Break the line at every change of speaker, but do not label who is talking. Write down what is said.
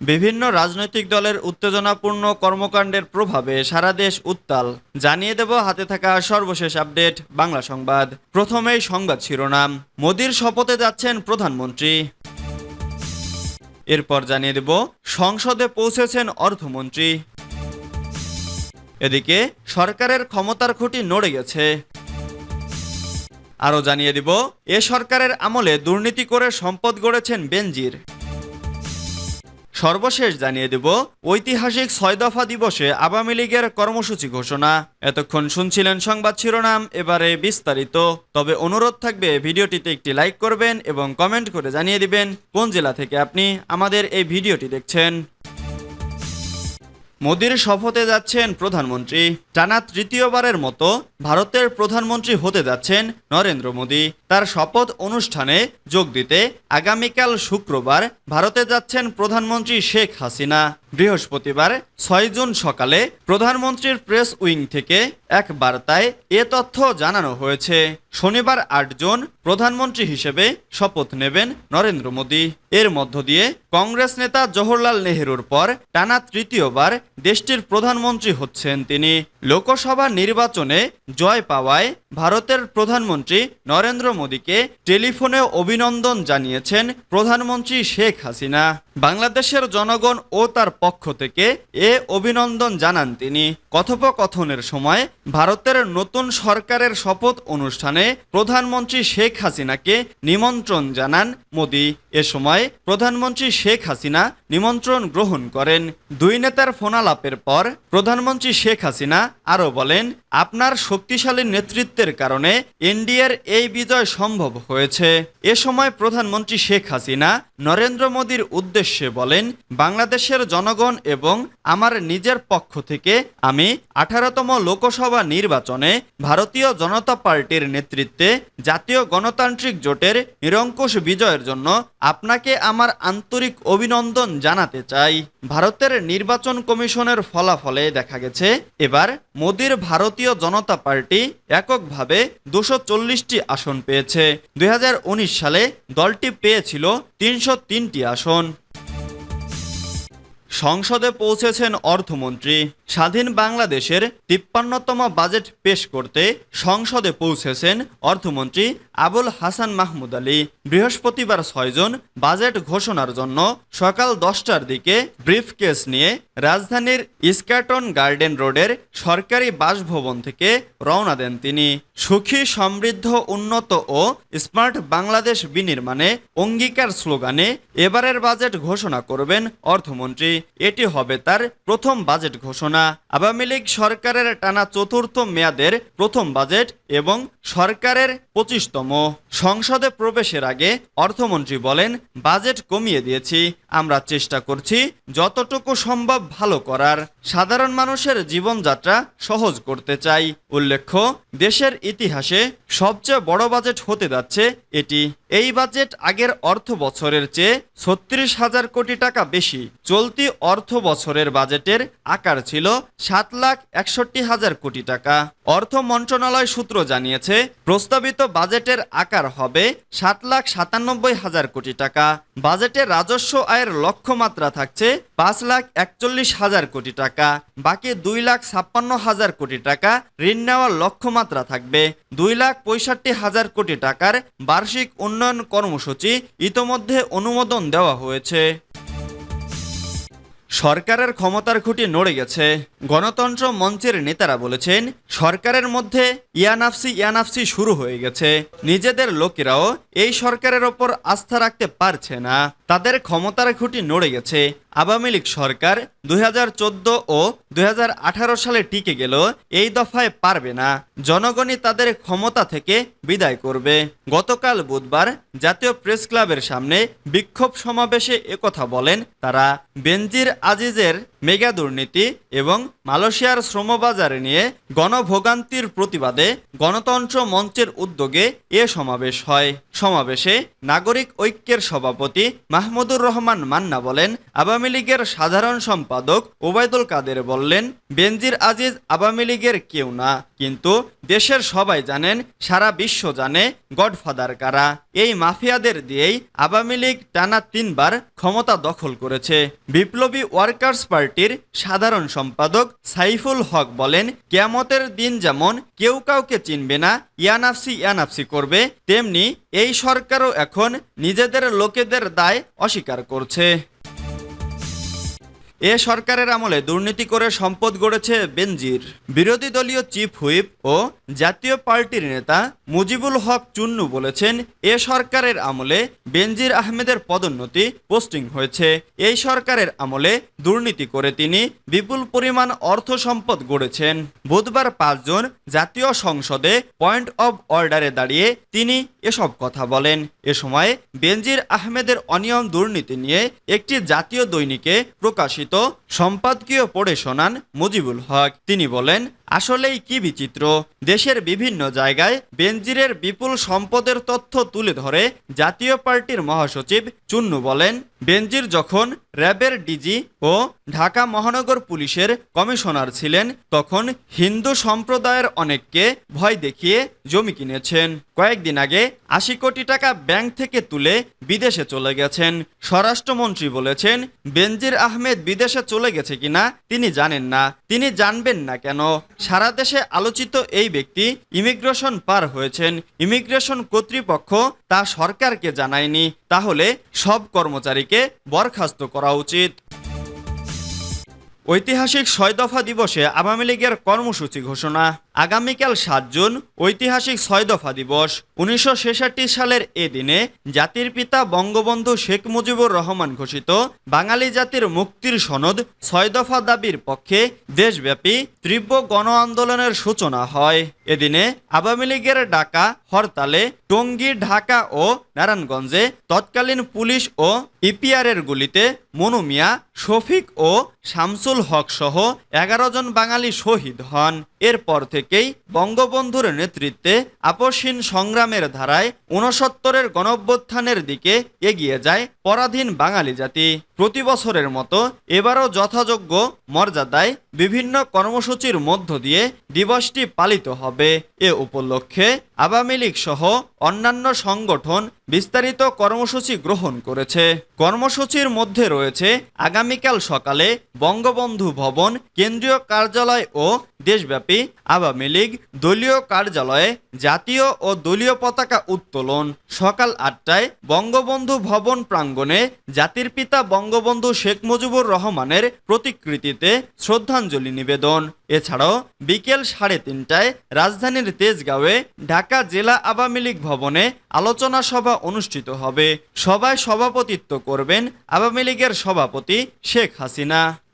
বিভিন্ন রাজনৈতিক দলের উত্তেজনাপূর্ণ কর্মকাণ্ডের প্রভাবে সারা দেশ উত্তাল। জানিয়ে দেব হাতে থাকা সর্বশেষ আপডেট, বাংলা সংবাদ। প্রথমেই সংবাদ শিরোনাম। মোদির শপথে যাচ্ছেন প্রধানমন্ত্রী। এরপর জানিয়ে দেব, সংসদে পৌঁছেছেন অর্থমন্ত্রী। এদিকে, সরকারের ক্ষমতার খুঁটি নড়ে গেছে। আরও জানিয়ে দিব, এ সরকারের আমলে দুর্নীতি করে সম্পদ গড়েছেন বেনজির। সর্বশেষ জানিয়ে দেব, ঐতিহাসিক ছয় দফা দিবসে আওয়ামী লীগের কর্মসূচি ঘোষণা। এতক্ষণ শুনছিলেন সংবাদ শিরোনাম, এবারে বিস্তারিত। তবে অনুরোধ থাকবে, ভিডিওটিতে একটি লাইক করবেন এবং কমেন্ট করে জানিয়ে দিবেন কোন জেলা থেকে আপনি আমাদের এই ভিডিওটি দেখছেন। মোদির শপথে যাচ্ছেন প্রধানমন্ত্রী। টানা তৃতীয়বারের মতো ভারতের প্রধানমন্ত্রী হতে যাচ্ছেন নরেন্দ্র মোদী। তার শপথ অনুষ্ঠানে যোগ দিতে আগামীকাল শুক্রবার ভারতে যাচ্ছেন প্রধানমন্ত্রী শেখ হাসিনা। বৃহস্পতিবার ছয় জুন সকালে প্রধানমন্ত্রীর প্রেস উইং থেকে এক বার্তায় এ তথ্য জানানো হয়েছে। শনিবার আট জন প্রধানমন্ত্রী হিসেবে শপথ নেবেন নরেন্দ্র মোদী। এর মধ্য দিয়ে কংগ্রেস নেতা জওহরলাল নেহরুর পর টানা তৃতীয়বার দেশটির প্রধানমন্ত্রী হচ্ছেন তিনি। লোকসভা নির্বাচনে জয় পাওয়ায় ভারতের প্রধানমন্ত্রী নরেন্দ্র মোদীকে টেলিফোনে অভিনন্দন জানিয়েছেন প্রধানমন্ত্রী শেখ হাসিনা। বাংলাদেশের জনগণ ও তার পক্ষ থেকে এ অভিনন্দন জানান তিনি। কথোপকথনের সময় ভারতের নতুন সরকারের শপথ অনুষ্ঠানে প্রধানমন্ত্রী শেখ হাসিনাকে নিমন্ত্রণ জানান মোদী। এ সময় প্রধানমন্ত্রী শেখ হাসিনা নিমন্ত্রণ গ্রহণ করেন। দুই নেতার ফোনালাপের পর প্রধানমন্ত্রী শেখ হাসিনা আরও বলেন, আপনার শক্তিশালী নেতৃত্বের কারণে এনডিএর এই বিজয় সম্ভব হয়েছে। এ সময় প্রধানমন্ত্রী শেখ হাসিনা নরেন্দ্র মোদীর উদ্দেশ্যে বলেন, বাংলাদেশের জনগণ এবং আমার নিজের পক্ষ থেকে আমি আঠারোতম লোকসভা নির্বাচনে ভারতীয় জনতা পার্টির নেতৃত্বে জাতীয় গণতান্ত্রিক জোটের নিরঙ্কুশ বিজয়ের জন্য আপনাকে আমার আন্তরিক অভিনন্দন জানাতে চাই। ভারতের নির্বাচন কমিশনের ফলাফলে দেখা গেছে, এবার মোদীর ভারতীয় জনতা পার্টি এককভাবে দুশো চল্লিশটি আসন পেয়েছে। দুই হাজার উনিশ সালে দলটি পেয়েছিল তিনশো তিনটি আসন। সংসদে পৌঁছেছেন অর্থমন্ত্রী। স্বাধীন বাংলাদেশের তিপ্পান্নতম বাজেট পেশ করতে সংসদে পৌঁছেছেন অর্থমন্ত্রী আবুল হাসান মাহমুদ আলী। বৃহস্পতিবার ছয়জন বাজেট ঘোষণার জন্য সকাল দশটার দিকে ব্রিফকেস নিয়ে রাজধানীর ইস্কাটন গার্ডেন রোডের সরকারি বাসভবন থেকে রওনা দেন তিনি। সুখী, সমৃদ্ধ, উন্নত ও স্মার্ট বাংলাদেশ বিনির্মাণে অঙ্গীকার স্লোগানে এবারের বাজেট ঘোষণা করবেন অর্থমন্ত্রী। এটি হবে তার প্রথম বাজেট ঘোষণা। আওয়ামী লীগ সরকারের টানা চতুর্থ মেয়াদের প্রথম বাজেট এবং সরকারের পঁচিশতম। সংসদে প্রবেশের আগে অর্থমন্ত্রী বলেন, বাজেট কমিয়ে দিয়েছি। আমরা চেষ্টা করছি, যতটুকু সম্ভব ভালো করার সাধারণ মানুষের জীবনযাত্রা সহজ করতে চাই। উল্লেখ্য, দেশের ইতিহাসে সবচেয়ে বড় বাজেট হতে যাচ্ছে এটি। এই বাজেট আগের অর্থ বছরের চেয়ে ছত্রিশ হাজার কোটি টাকা বেশি। চলতি অর্থ বছরের বাজেটের আকার ছিল সাত লাখ একষট্টি হাজার কোটি টাকা। অর্থ মন্ত্রণালয় সূত্র জানিয়েছে, প্রস্তাবিত বাজেটের আকার হবে সাত লাখ সাতানব্বই হাজার কোটি টাকা। বাজেটে রাজস্ব আয়ের লক্ষ্যমাত্রা থাকছে পাঁচ লাখ একচল্লিশ হাজার কোটি টাকা, বাকি দুই লাখ ছাপ্পান্ন হাজার কোটি টাকা ঋণ নেওয়ার লক্ষ্যমাত্রা থাকবে। দুই লাখ পঁয়ষট্টি হাজার কোটি টাকার বার্ষিক উন্নয়ন কর্মসূচি ইতোমধ্যে অনুমোদন দেওয়া হয়েছে। সরকারের ক্ষমতার খুঁটি নড়ে গেছে। গণতন্ত্র মঞ্চের নেতারা বলেছেন, সরকারের মধ্যে ইয়ানাফসি ইয়ানাফসি শুরু হয়ে গেছে। নিজেদের লোকেরাও এই সরকারের ওপর আস্থা রাখতে পারছে না। তাদের ক্ষমতার খুঁটি নড়ে গেছে। আওয়ামী লীগ সরকার দুই হাজার চোদ্দ ও দুই সালে টিকে গেল, এই দফায় পারবে না। জনগণই তাদের ক্ষমতা থেকে বিদায় করবে। গতকাল বুধবার জাতীয় প্রেস ক্লাবের সামনে বিক্ষোভ সমাবেশে একথা বলেন তারা। বেনজির আজিজের মেগা দুর্নীতি এবং মালয়েশিয়ার শ্রমবাজার নিয়ে গণভোগান্তির প্রতিবাদে গণতন্ত্র মঞ্চের উদ্যোগে এ সমাবেশ হয়। সমাবেশে নাগরিক ঐক্যের সভাপতি মাহমুদুর রহমান মান্না বলেন, আওয়ামী লীগের সাধারণ সম্পাদক ওবায়দুল কাদের বললেন, বেনজির আজিজ আওয়ামী লীগের কেউ না, কিন্তু দেশের সবাই জানেন, সারা বিশ্ব জানে গডফাদার কারা। এই মাফিয়াদের দিয়েই আওয়ামী লীগ টানা তিনবার ক্ষমতা দখল করেছে। বিপ্লবী ওয়ার্কার্স পার্টির সাধারণ সম্পাদক সাইফুল হক বলেন, কেয়ামতের দিন যেমন কেউ কাউকে চিনবে না ইয়ানাফসি ইয়ানাফসি করবে, তেমনি এই সরকারও এখন নিজেদের লোকেদের দায় অস্বীকার করছে। এ সরকারের আমলে দুর্নীতি করে সম্পদ গড়েছে বেনজির। বিরোধী দলীয় চিফ হুইপ ও জাতীয় পার্টির নেতা মুজিবুল হক চুন্নু বলেছেন, এ সরকারের আমলে বেনজির আহমেদের পদোন্নতি পোস্টিং হয়েছে। এই সরকারের আমলে দুর্নীতি করে তিনি বিপুল পরিমাণ অর্থ সম্পদ গড়েছেন। বুধবার পাঁচজন জাতীয় সংসদে পয়েন্ট অব অর্ডারে দাঁড়িয়ে তিনি এসব কথা বলেন। এ সময় বেনজির আহমেদের অনিয়ম দুর্নীতি নিয়ে একটি জাতীয় দৈনিকে প্রকাশিত সম্পাদকীয় পড়ে শোনান মুজিবুল হক। তিনি বলেন আসলেই কি বিচিত্র? দেশের বিভিন্ন জায়গায় বেনজিরের বিপুল সম্পদের তথ্য তুলে ধরে জাতীয় পার্টির মহাসচিব চুন্নু বলেন, বেনজির যখন র্যাবের ডিজি ও ঢাকা মহানগর পুলিশের কমিশনার ছিলেন, তখন হিন্দু সম্প্রদায়ের অনেককে ভয় দেখিয়ে জমি কিনেছেন। কয়েকদিন আগে আশি কোটি টাকা ব্যাংক থেকে তুলে বিদেশে চলে গেছেন। স্বরাষ্ট্রমন্ত্রী বলেছেন, বেনজির আহমেদ বিদেশে চলে গেছে কিনা তিনি জানেন না। তিনি জানবেন না কেন? সারা দেশে আলোচিত এই ব্যক্তি ইমিগ্রেশন পার হয়েছেন। ইমিগ্রেশন কর্তৃপক্ষ তা সরকারকে জানায়নি। তাহলে সব কর্মচারীকে বরখাস্ত করা উচিত। ঐতিহাসিক ছয় দফা দিবসে আওয়ামী লীগের কর্মসূচি ঘোষণা। আগামীকাল সাত জুন, ঐতিহাসিক ছয় দফা দিবস। উনিশশো ছেষট্টি সালের এ দিনে জাতির পিতা বঙ্গবন্ধু শেখ মুজিবুর রহমান ঘোষিত বাঙালি জাতির মুক্তির সনদ ছয় দফা দাবির পক্ষে দেশব্যাপী তীব্র গণ আন্দোলনের সূচনা হয়। এদিনে আওয়ামী লীগের ডাকা হরতালে, টঙ্গী, ঢাকা ও নারায়ণগঞ্জে তৎকালীন পুলিশ ও ইপিআরের গুলিতে মনু মিয়া, শফিক ও শামসুল হক সহ এগারো জন বাঙালি শহীদ হন। এরপর থেকেই বঙ্গবন্ধুর নেতৃত্বে আপসহীন সংগ্রামের ধারায় ঊনসত্তরের গণভ্যুত্থানের দিকে এগিয়ে যায় পরাধীন বাঙালি জাতি। প্রতি বছরের মতো এবারও যথাযোগ্য মর্যাদায় বিভিন্ন কর্মসূচির মধ্য দিয়ে দিবসটি পালিত হবে। এ উপলক্ষে আওয়ামী লীগ সহ অন্যান্য সংগঠন বিস্তারিত কর্মসূচি গ্রহণ করেছে। কর্মসূচির মধ্যে রয়েছে আগামীকাল সকালে বঙ্গবন্ধু ভবন, কেন্দ্রীয় কার্যালয় ও দেশব্যাপী আওয়ামী লীগ দলীয় কার্যালয়ে জাতীয় ও দলীয় পতাকা উত্তোলন। সকাল আটটায় বঙ্গবন্ধু ভবন প্রাঙ্গণে জাতির পিতা বঙ্গবন্ধু শেখ মুজিবুর রহমানের প্রতিকৃতিতে শ্রদ্ধাঞ্জলি নিবেদন। এছাড়াও বিকেল সাড়ে তিনটায় রাজধানীর তেজগাঁওয়ে ঢাকা জেলা আওয়ামী লীগ ভবনে আলোচনা সভা অনুষ্ঠিত হবে। সভায় সভাপতিত্ব করবেন আওয়ামী লীগের সভাপতি শেখ হাসিনা।